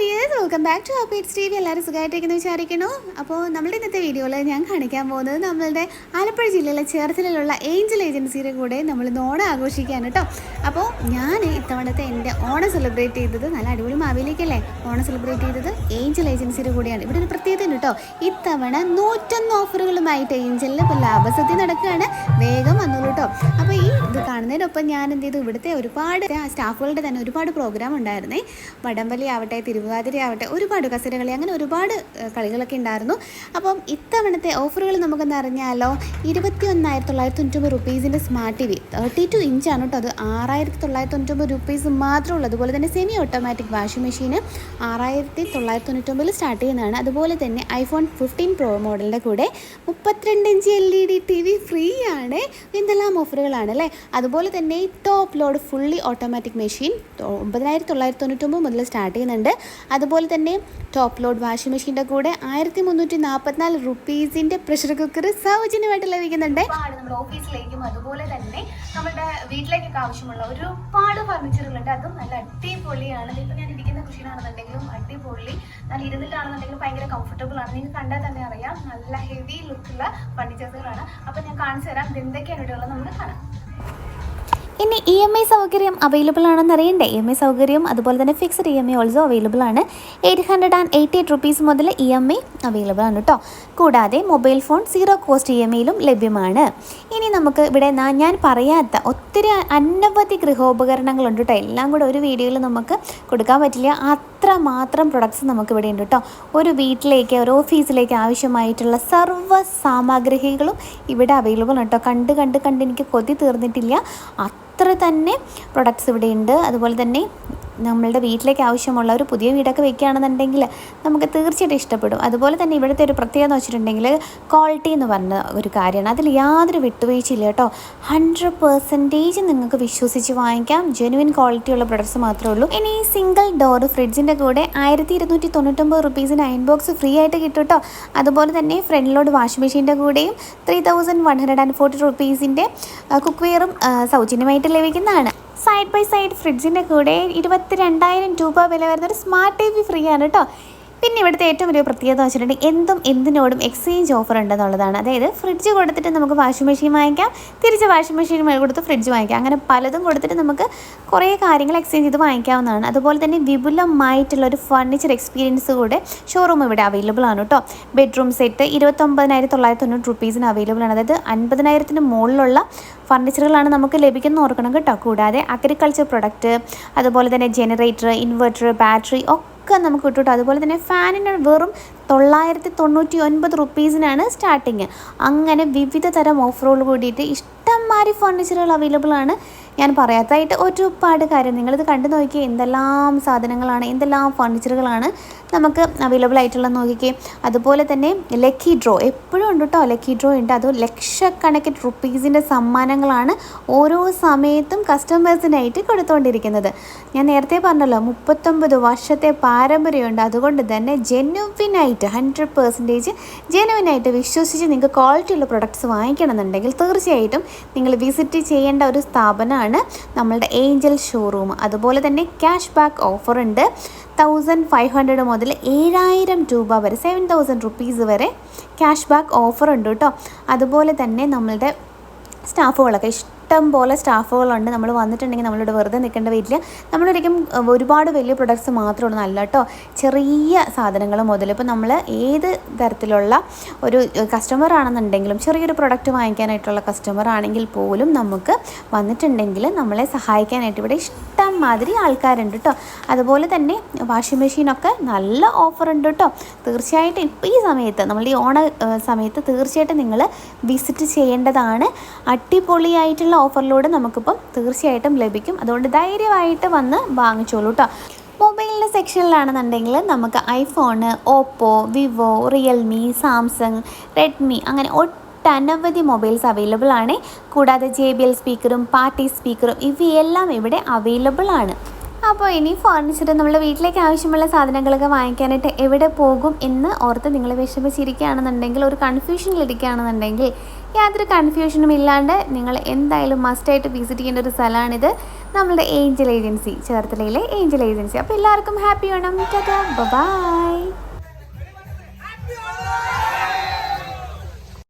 Dears welcome back to updates T V എല്ലാവരും സുഖമായിട്ടേക്കെന്ന് വിചാരിക്കുന്നു. അപ്പോൾ നമ്മുടെ ഇന്നത്തെ വീഡിയോയിൽ ഞാൻ കാണിക്കാൻ പോകുന്നത് നമ്മളുടെ ആലപ്പുഴ ജില്ലയിലെ ചേർത്തലയിലുള്ള ഏഞ്ചൽ ഏജൻസിയുടെ കൂടെ നമ്മൾ ഓണം ആഘോഷിക്കാൻ കേട്ടോ. അപ്പോൾ ഞാൻ ഇത്തവണത്തെ എന്റെ ഓണം സെലിബ്രേറ്റ് ചെയ്തത് നല്ല അടിപൊളി മാവിലേക്കല്ലേ? ഓണം സെലിബ്രേറ്റ് ചെയ്തത് ഏഞ്ചൽ ഏജൻസിയുടെ കൂടെയാണ്. ഇവിടെ ഒരു പ്രത്യേകത ഉണ്ട് കേട്ടോ. ഇത്തവണ നൂറ്റൊന്ന് ഓഫറുകളുമായിട്ട് ഏഞ്ചലിൽ ഇപ്പോൾ ലാഭസദ്യ നടക്കുകയാണ്. വേഗം വന്നോളൂ കേട്ടോ. അപ്പോൾ ഈ ഇത് കാണുന്നതിനൊപ്പം ഞാൻ എന്ത് ചെയ്തു? ഇവിടുത്തെ ഒരുപാട് സ്റ്റാഫുകളുടെ തന്നെ ഒരുപാട് പ്രോഗ്രാം ഉണ്ടായിരുന്നേ. വടംവലി ആവട്ടെ തിരുവാതിര ഒരുപാട് കസരകളി അങ്ങനെ ഒരുപാട് കളികളൊക്കെ ഉണ്ടായിരുന്നു. അപ്പം ഇത്തവണത്തെ ഓഫറുകൾ നമുക്കൊന്ന് അറിഞ്ഞാലോ ഇരുപത്തി ഒന്നായിരത്തി തൊള്ളായിരത്തി തൊണ്ണൂറ്റൊമ്പത് റുപ്പീസിന്റെ smart T V. Thirty two ഇഞ്ചാണ് കേട്ടോ അത്. ആറായിരത്തി തൊള്ളായിരത്തി തൊണ്ണൂറ്റൊമ്പത് റുപ്പീസ് മാത്രമേ ഉള്ളൂ അതുപോലെ തന്നെ സെമി ഓട്ടോമാറ്റിക് വാഷിംഗ് മെഷീൻ ആറായിരത്തി തൊള്ളായിരത്തി തൊണ്ണൂറ്റൊമ്പതിൽ സ്റ്റാർട്ട് ചെയ്യുന്നതാണ്. അതുപോലെ തന്നെ ഐഫോൺ ഫിഫ്റ്റീൻ പ്രോ മോഡലിന്റെ കൂടെ മുപ്പത്തിരണ്ട് inch L E D T V free ആണ് എന്തെല്ലാം ഓഫറുകളാണ് അല്ലേ? അതുപോലെ തന്നെ top load fully automatic machine ഒമ്പതിനായിരത്തി തൊള്ളായിരത്തി തൊണ്ണൂറ്റൊമ്പത് മുതൽ സ്റ്റാർട്ട് ചെയ്യുന്നുണ്ട്. അതുപോലെ തന്നെ ടോപ്പ് ലോഡ് വാഷിംഗ് മെഷീന്റെ കൂടെ ആയിരത്തി മുന്നൂറ്റി നാൽപ്പത്തിനാല് റുപ്പീസിന്റെ പ്രഷർ കുക്കർ സൗജന്യമായിട്ട് ലഭിക്കുന്നുണ്ട്. നമ്മുടെ ഓഫീസിലേക്കും അതുപോലെ തന്നെ നമ്മുടെ വീട്ടിലേക്കൊക്കെ ആവശ്യമുള്ള ഒരുപാട് ഫർണിച്ചറുകളുണ്ട് അതും നല്ല അടിപൊളിയാണ്. ഇപ്പം ഞാൻ ഇരിക്കുന്ന കുഷീനാണെന്നുണ്ടെങ്കിലും അടിപൊളി. നല്ല ഇരുന്നിട്ടാണെന്നുണ്ടെങ്കിലും ഭയങ്കര കംഫർട്ടബിൾ ആണ്. നിങ്ങൾക്ക് കണ്ടാൽ തന്നെ അറിയാം. നല്ല ഹെവി ലുക്കുള്ള ഫർണിച്ചേഴ്സുകളാണ് അപ്പം ഞാൻ കാണിച്ചു തരാം. എന്തൊക്കെയാണ് ഇവിടെ ഉള്ളത്? നമുക്ക് കാണാം. ഇനി ഇ എം ഐ സൗകര്യം അവൈലബിൾ ആണെന്ന് അറിയണ്ടേ? ഇ എം ഐ സൗകര്യം അതുപോലെ തന്നെ fixed E M I also available ആണ്. Eight hundred and eighty eight rupees മുതൽ ഇ എം ഐ അവൈലബിൾ ആണ് കേട്ടോ കൂടാതെ mobile phone zero cost E M ഐയിലും ലഭ്യമാണ്. ഇനി നമുക്ക് ഇവിടെ ഞാൻ പറയാത്ത ഒത്തിരി അനവധി ഗൃഹോപകരണങ്ങളുണ്ട് കേട്ടോ എല്ലാം കൂടെ ഒരു വീഡിയോയിൽ നമുക്ക് കൊടുക്കാൻ പറ്റില്ല. അത്ര മാത്രം പ്രൊഡക്ട്സ് നമുക്ക് ഇവിടെ ഉണ്ട് കേട്ടോ. ഒരു വീട്ടിലേക്ക് ഒരു ഓഫീസിലേക്ക് ആവശ്യമായിട്ടുള്ള സർവ സാമഗ്രികളും ഇവിടെ അവൈലബിൾ ആണ് കേട്ടോ. കണ്ട് കണ്ട് കണ്ട് എനിക്ക് കൊതി തീർന്നിട്ടില്ല. അത്ര തന്നെ പ്രൊഡക്ട്സ് ഇവിടെ ഉണ്ട് അതുപോലെ തന്നെ നമ്മളുടെ വീട്ടിലേക്ക് ആവശ്യമുള്ള ഒരു പുതിയ വീടൊക്കെ വെക്കുകയാണെന്നുണ്ടെങ്കിൽ നമുക്ക് തീർച്ചയായിട്ടും ഇഷ്ടപ്പെടും. അതുപോലെ തന്നെ ഇവിടുത്തെ ഒരു പ്രത്യേകത എന്ന് വെച്ചിട്ടുണ്ടെങ്കിൽ ക്വാളിറ്റി എന്ന് പറഞ്ഞ ഒരു കാര്യമാണ്. അതിൽ യാതൊരു വിട്ടുവീഴ്ചയില്ല കേട്ടോ. ഹൺഡ്രഡ് പെർസെന്റേജ് നിങ്ങൾക്ക് വിശ്വസിച്ച് വാങ്ങിക്കാം. ജെനുവിൻ ക്വാളിറ്റി ഉള്ള പ്രൊഡക്ട്സ് മാത്രമേ ഉള്ളൂ. ഇനി സിംഗിൾ ഡോർ ഫ്രിഡ്ജിന്റെ കൂടെ ആയിരത്തി ഇരുന്നൂറ്റി തൊണ്ണൂറ്റൊമ്പത് റുപ്പീസിന് അയൺ ബോക്സ് ഫ്രീ ആയിട്ട് കിട്ടും കേട്ടോ. അതുപോലെ തന്നെ ഫ്രണ്ട് ലോഡ് വാഷിംഗ് മെഷീന്റെ കൂടെയും three thousand one hundred and forty റുപ്പീസിന്റെ cook വെയറും സൗജന്യമായിട്ട് ലഭിക്കുന്നതാണ്. സൈഡ് ബൈ സൈഡ് ഫ്രിഡ്ജിന്റെ കൂടെ ഇരുപത്തി രണ്ടായിരം രൂപ വില വരുന്ന ഒരു സ്മാർട്ട് ടി വി ഫ്രീ ആണ് കേട്ടോ പിന്നെ ഇവിടുത്തെ ഏറ്റവും വലിയ പ്രത്യേകത വെച്ചിട്ടുണ്ടെങ്കിൽ എന്തും എന്തിനോടും എക്സ്ചേഞ്ച് ഓഫർ ഉണ്ടെന്നുള്ളതാണ്. അതായത് ഫ്രിഡ്ജ് കൊടുത്തിട്ട് നമുക്ക് വാഷിംഗ് മെഷീൻ വാങ്ങിക്കാം തിരിച്ച് വാഷിംഗ് മെഷീൻ കൊടുത്ത് ഫ്രിഡ്ജ് വാങ്ങിക്കാം. അങ്ങനെ പലതും കൊടുത്തിട്ട് നമുക്ക് കുറേ കാര്യങ്ങൾ എക്സ്ചേഞ്ച് ചെയ്ത് വാങ്ങിക്കാവുന്നതാണ്. അതുപോലെ തന്നെ വിപുലമായിട്ടുള്ള ഒരു ഫർണിച്ചർ എക്സ്പീരിയൻസ് കൂടെ ഷോറൂം ഇവിടെ അവൈലബിൾ ആണ് കേട്ടോ. ബെഡ്റൂം സെറ്റ് ഇരുപത്തൊമ്പതിനായിരത്തി തൊള്ളായിരത്തി തൊണ്ണൂറ് റുപ്പീസിന് അവൈലബിൾ ആണ്. അതായത് അൻപതിനായിരത്തിന് മുകളിലുള്ള ഫർണിച്ചറുകളാണ് നമുക്ക് ലഭിക്കുന്ന ഓർക്കണം കേട്ടോ. കൂടാതെ അഗ്രികൾച്ചർ പ്രൊഡക്റ്റ് അതുപോലെ തന്നെ ജനറേറ്റർ ഇൻവെർട്ടർ ബാറ്ററി ഒക്കെ നമുക്ക് കിട്ടും കേട്ടോ അതുപോലെ തന്നെ ഫാനിന് വെറും തൊള്ളായിരത്തി തൊണ്ണൂറ്റി ഒൻപത് റുപ്പീസിനാണ് സ്റ്റാർട്ടിങ് അങ്ങനെ വിവിധ തരം ഓഫറുകൾ കൂടിയിട്ട് ഇഷ്ടംമാതിരി ഫർണിച്ചറുകൾ അവൈലബിൾ ആണ്. ഞാൻ പറയാത്തതായിട്ട് ഒരുപാട് കാര്യം. നിങ്ങളിത് കണ്ടു നോക്കിയേ എന്തെല്ലാം സാധനങ്ങളാണ് എന്തെല്ലാം ഫർണിച്ചറുകളാണ് നമുക്ക് അവൈലബിൾ ആയിട്ടുള്ള നോക്കിക്കേ. അതുപോലെ തന്നെ ലക്കി ഡ്രോ എപ്പോഴും ഉണ്ട് കേട്ടോ ലക്കി ഡ്രോ ഉണ്ട്. അത് ലക്ഷക്കണക്കിന് റുപ്പീസിന്റെ സമ്മാനങ്ങളാണ് ഓരോ സമയത്തും കസ്റ്റമേഴ്സിനായിട്ട് കൊടുത്തുകൊണ്ടിരിക്കുന്നത് ഞാൻ നേരത്തെ പറഞ്ഞല്ലോ മുപ്പത്തൊമ്പത് വർഷത്തെ പാരമ്പര്യമുണ്ട്. അതുകൊണ്ട് തന്നെ ജെനുവിനായിട്ട് ഹൺഡ്രഡ് പെർസെന്റേജ് ജെനുവിനായിട്ട് വിശ്വസിച്ച് നിങ്ങൾക്ക് ക്വാളിറ്റി ഉള്ള പ്രൊഡക്ട്സ് വാങ്ങിക്കണമെന്നുണ്ടെങ്കിൽ തീർച്ചയായിട്ടും നിങ്ങൾ വിസിറ്റ് ചെയ്യേണ്ട ഒരു സ്ഥാപനമാണ് നമ്മളുടെ ഏഞ്ചൽ ഷോറൂം. അതുപോലെ തന്നെ ക്യാഷ് ബാക്ക് ഓഫർ ഉണ്ട്. തൗസൻഡ് ഫൈവ് ഹൺഡ്രഡ് മുതൽ ഏഴായിരം രൂപ വരെ സെവൻ തൗസൻഡ് റുപ്പീസ് വരെ ക്യാഷ് ബാക്ക് ഓഫർ ഉണ്ട് കേട്ടോ. അതുപോലെ തന്നെ നമ്മളുടെ സ്റ്റാഫുകളൊക്കെ ഇഷ്ടം പോലെ സ്റ്റാഫുകളുണ്ട്. നമ്മൾ വന്നിട്ടുണ്ടെങ്കിൽ നമ്മളിവിടെ വെറുതെ നിൽക്കേണ്ട വീട്ടിൽ നമ്മളൊരിക്കും ഒരുപാട് വലിയ പ്രൊഡക്ട്സ് മാത്രമാണ് നല്ല കേട്ടോ ചെറിയ സാധനങ്ങൾ മുതൽ ഇപ്പോൾ നമ്മൾ ഏത് തരത്തിലുള്ള ഒരു കസ്റ്റമർ ആണെന്നുണ്ടെങ്കിലും ചെറിയൊരു പ്രൊഡക്റ്റ് വാങ്ങിക്കാനായിട്ടുള്ള കസ്റ്റമർ ആണെങ്കിൽ പോലും നമുക്ക് വന്നിട്ടുണ്ടെങ്കിൽ നമ്മളെ സഹായിക്കാനായിട്ട് ഇവിടെ ഇഷ്ടം മാതിരി ആൾക്കാരുണ്ട് കേട്ടോ അതുപോലെ തന്നെ വാഷിംഗ് മെഷീനൊക്കെ നല്ല ഓഫർ ഉണ്ട് കേട്ടോ തീർച്ചയായിട്ടും ഇപ്പോൾ ഈ സമയത്ത് നമ്മൾ ഈ ഓണ സമയത്ത് തീർച്ചയായിട്ടും നിങ്ങൾ വിസിറ്റ് ചെയ്യേണ്ടതാണ്. അടിപൊളിയായിട്ടുള്ള ഓഫറിലൂടെ നമുക്കിപ്പം തീർച്ചയായിട്ടും ലഭിക്കും. അതുകൊണ്ട് ധൈര്യമായിട്ട് വന്ന് വാങ്ങിച്ചോളൂ കേട്ടോ മൊബൈലിന്റെ സെക്ഷനിലാണെന്നുണ്ടെങ്കിൽ നമുക്ക് iPhone Oppo Vivo Realme Samsung Redmi അങ്ങനെ ഒട്ടനവധി മൊബൈൽസ് അവൈലബിൾ ആണ് കൂടാതെ ജെ ബി എൽ സ്പീക്കറും പാർട്ടി സ്പീക്കറും ഇവയെല്ലാം ഇവിടെ അവൈലബിൾ ആണ് അപ്പോൾ ഇനി ഫർണിച്ചർ നമ്മുടെ വീട്ടിലേക്ക് ആവശ്യമുള്ള സാധനങ്ങളൊക്കെ വാങ്ങിക്കാനായിട്ട് എവിടെ പോകും എന്ന് ഓർത്ത് നിങ്ങൾ വിഷമിച്ചിരിക്കുകയാണെന്നുണ്ടെങ്കിൽ ഒരു കൺഫ്യൂഷനിലിരിക്കുകയാണെന്നുണ്ടെങ്കിൽ യാതൊരു കൺഫ്യൂഷനും ഇല്ലാണ്ട് നിങ്ങൾ എന്തായാലും മസ്റ്റായിട്ട് വിസിറ്റ് ചെയ്യേണ്ട ഒരു സ്ഥലമാണിത്. നമ്മുടെ ഏഞ്ചൽ ഏജൻസി ചേർത്തലയിലെ ഏഞ്ചൽ ഏജൻസി അപ്പോൾ എല്ലാവർക്കും ഹാപ്പി വേണം. ബൈ